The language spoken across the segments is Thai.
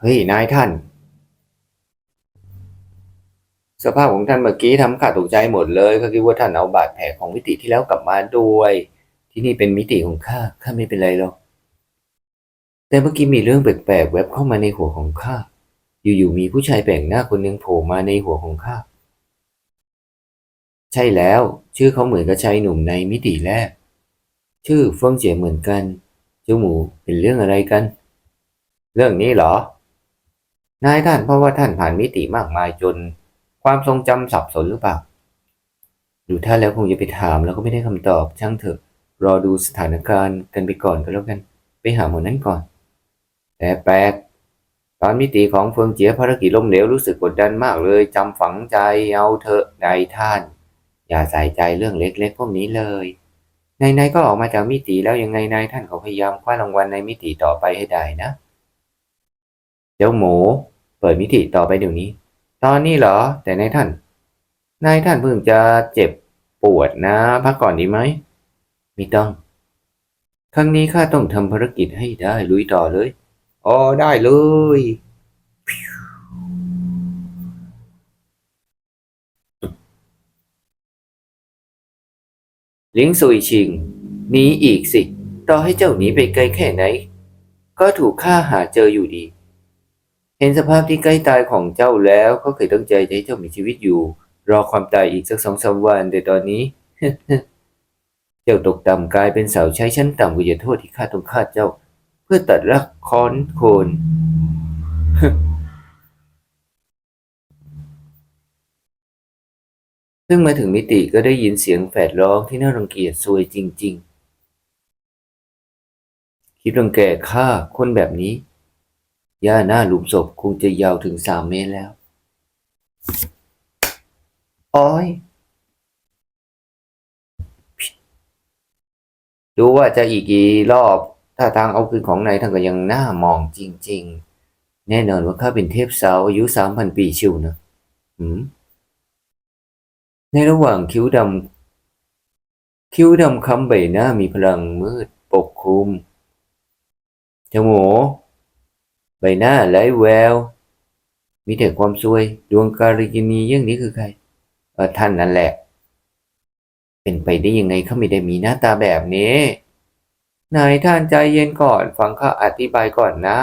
เฮ้ยนายท่าน สภาพของท่านเมื่อกี้ทำข้าตกใจหมดเลยก็คิดว่าท่านเอาบาดแผลของมิติที่แล้วกลับมาด้วย ที่นี่เป็นมิติของข้าข้าไม่เป็นไรหรอกแต่เมื่อกี้มีเรื่องแปลกๆแวบเข้ามาในหัวของข้าอยู่ๆมีผู้ชายแปลกหน้าคนหนึ่งโผล่มาในหัวของข้าใช่แล้ว ชื่อเขาเหมือนกับชายหนุ่มในมิติแรก ชื่อเฟิงเจียเหมือนกัน เจ้าหมูเป็นเรื่องอะไรกัน เรื่องนี้เหรอ นายท่านเพราะว่าท่านผ่านมิติมากมายจน ความทรงจำสับสนหรือเปล่าดูท่านแล้วคงจะไปถามแล้วก็ไม่ได้คำตอบช่างเถอะ รอดูสถานการณ์กันไปก่อนก็แล้วกัน ไปหาหมอนั้นก่อน แต่แปลกตอนมิติของเฟิงเจียภารกิจล้มเหลวรู้สึกกดดันมากเลยจำฝังใจเอาเถอะนายท่าน อย่าใส่ใจเรื่องเล็กๆพวกนี้เลยนายๆก็ออกมาจากมิติแล้วยังไงนายท่านก็พยายามคว้ารางวัลในมิติต่อไปให้ได้นะ เจ้าหมู เปิดมิติต่อไปเดี๋ยวนี้ ตอนนี้เหรอ แต่นายท่าน นายท่านเพิ่งจะเจ็บปวดนะพักก่อนดีไหมไม่ต้อง ครั้งนี้ข้าต้องทำภารกิจให้ได้ลุยต่อเลยอ๋อได้เลย ลิงซุยชิงหนีอีกสิ ต่อให้เจ้าหนีไปไกลแค่ไหน ก็ถูกฆ่าหาเจออยู่ดี เห็นสภาพที่ใกล้ตายของเจ้าแล้วเขาเคยตั้งใจจะให้เจ้ามีชีวิตอยู่ รอความตายอีกสักสองสามวันแต่ตอนนี้ เจ้าตกต่ำกลายเป็นสาวใช้ชั้นต่ำกว่าอย่าโทษที่ข้าต้องฆ่าเจ้า เพื่อตัดรากค้อนโคนเพิ่งมาถึงมิติก็ได้ยินเสียงแฝดร้องที่น่ารังเกียจซวยจริง ๆ คิดรังแกข้าคนแบบนี้ ย่าหน้าหลุมศพคงจะยาวถึงสามเมตรแล้ว อ้อย ดูว่าจะอีกกี่รอบ ถ้าทางเอาคืนของนายท่านก็ยังหน่ามองจริง ๆ แน่นอนว่าข้าเป็นเทพสาวอายุสามพันปีชิวนะืมในระหว่างคิ้วดำคิ้วดำคำใบหน้ามีพลังมืดปกคลุมจาหมู ใบหน้าไร้แวว มีแต่ความซวย ดวงการิกินีอย่างนี้คือใคร เออท่านนั่นแหละ เป็นไปได้ยังไงเขาไม่ได้มีหน้าตาแบบนี้นายท่านใจเย็นก่อนฟังข้าอธิบายก่อนนะ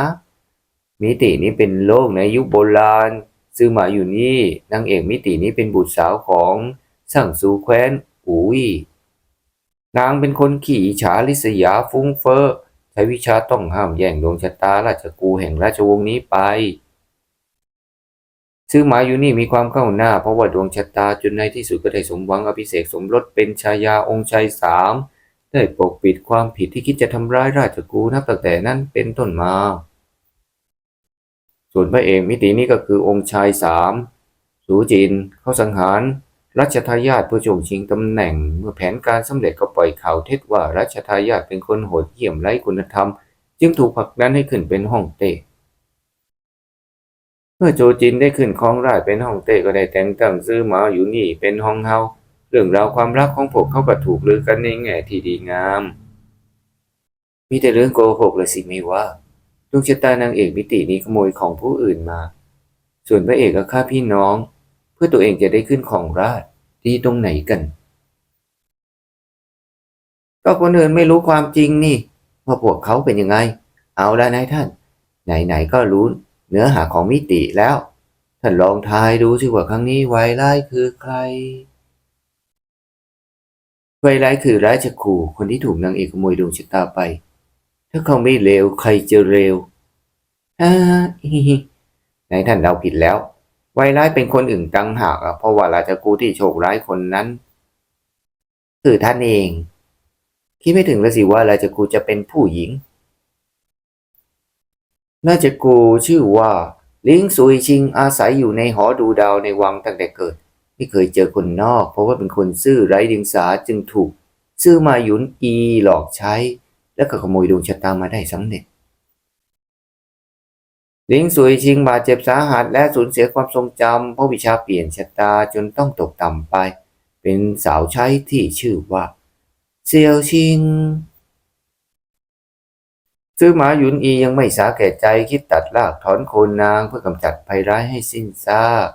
มิตินี้เป็นโลกในยุคโบราณ ซื้อมาอยู่นี่นางเอกมิตินี้เป็นบุตรสาวของสั่งซูแคว้นอุยนางเป็นคนขี่ฉาลิษยาฟุ้งเฟ้อ ช้วิชาต้องห้ามแย่งดวงชะตาราชกูแห่งราชวงศ์นี้ไปซื้อหมาอยู่นี่มีความเข้าหน้า เพราะว่าดวงชะตาจนในที่สุดก็ได้สมหวังอภิเษกสมรสเป็นชายาองค์ชายสามได้ปกปิดความผิดที่คิดจะทำร้ายราชกูนับตั้งแต่นั้นเป็นต้นมา ส่วนพระเอกมิตินี้ก็คือองค์ชายสามสูจินเขาสังหาร รัชทายาทเพื่อชงชิงตำแหน่ง เมื่อแผนการสำเร็จก็ปล่อยข่าวเท็จว่ารัชทายาทเป็นคนโหดเหี้ยมไร้คุณธรรม จึงถูกผลักดันให้ขึ้นเป็นฮ่องเต้เมื่อโจจินได้ขึ้นครองราชเป็นฮ่องเต้ก็ได้แต่งตั้งซื้อหมาอยู่นี่เป็นฮ่องเฮาเรื่องราวความรักของพวกเขาก็ถูกลือกันในแง่ที่ดีงาม มีแต่เรื่องโกหกเลยสิไม่ว่าดวงชะตานางเอกมิตินี้ขโมยของผู้อื่นมา ส่วนพระเอกก็ฆ่าพี่น้อง เพื่อตัวเองจะได้ขึ้นของราชดีตรงไหนกัน ก็คนอื่นไม่รู้ความจริงนี่ว่าพวกเขาเป็นยังไง เอาละนายท่าน ไหนๆก็รู้เนื้อหาของมิติแล้ว ท่านลองทายดูสิว่าครั้งนี้ไวไลคือใครไวไลคือราชครูคนที่ถูกนางเอกขโมยดวงชะตาไป ถ้าเขาไม่เลวใครจะเร็วฮ่าฮิฮินายท่านเราผิดแล้ว ไวร้ายเป็นคนอื่นตั้งหากเพราะว่าราชกูที่โชคร้ายคนนั้น คือท่านเอง คิดไม่ถึงเลยสิว่าราชกูจะเป็นผู้หญิงราชกูชื่อว่าลิงซุยชิงอาศัยอยู่ในหอดูดาวในวังตั้งแต่เกิด ไม่เคยเจอคนนอก เพราะว่าเป็นคนซื่อไร้เดียงสาจึงถูก ซื่อมาหยุนอีหลอกใช้ แล้วก็ขโมยดวงชะตามาได้สำเร็จ ลิงซุยชิงบาดเจ็บสาหัสและสูญเสียความทรงจำเพราะวิชาเปลี่ยนชะตาจนต้องตกต่ำไป เป็นสาวใช้ที่ชื่อว่าเซียวชิง ซื้อหมาหยุนอียังไม่สาแก่ใจคิดตัดรากถอนโคนนางเพื่อกำจัดภัยร้ายให้สิ้นซาก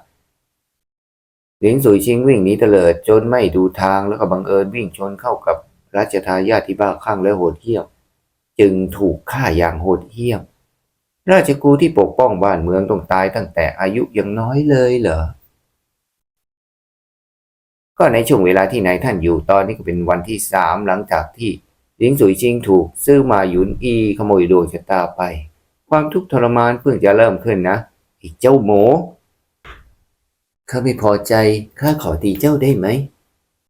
หลิงสุยชิงวิ่งหนีเตลิดจนไม่ดูทางแล้วก็บังเอิญวิ่งชนเข้ากับราชทายาทที่บ้าคลั่งและโหดเหี้ยม จึงถูกฆ่าอย่างโหดเหี้ยม ราชกูที่ปกป้องบ้านเมืองต้องตายตั้งแต่อายุยังน้อยเลยเหรอ ก็ในช่วงเวลาที่นายท่านอยู่ตอนนี้ก็เป็นวันที่สามหลังจากที่หลิงสุยชิงถูกซื้อมาหยุนอีขโมยดวงชะตาไป ความทุกข์ทรมานเพิ่งจะเริ่มขึ้นนะไอ้เจ้าหมูข้าไม่พอใจข้าขอตีเจ้าได้ไหม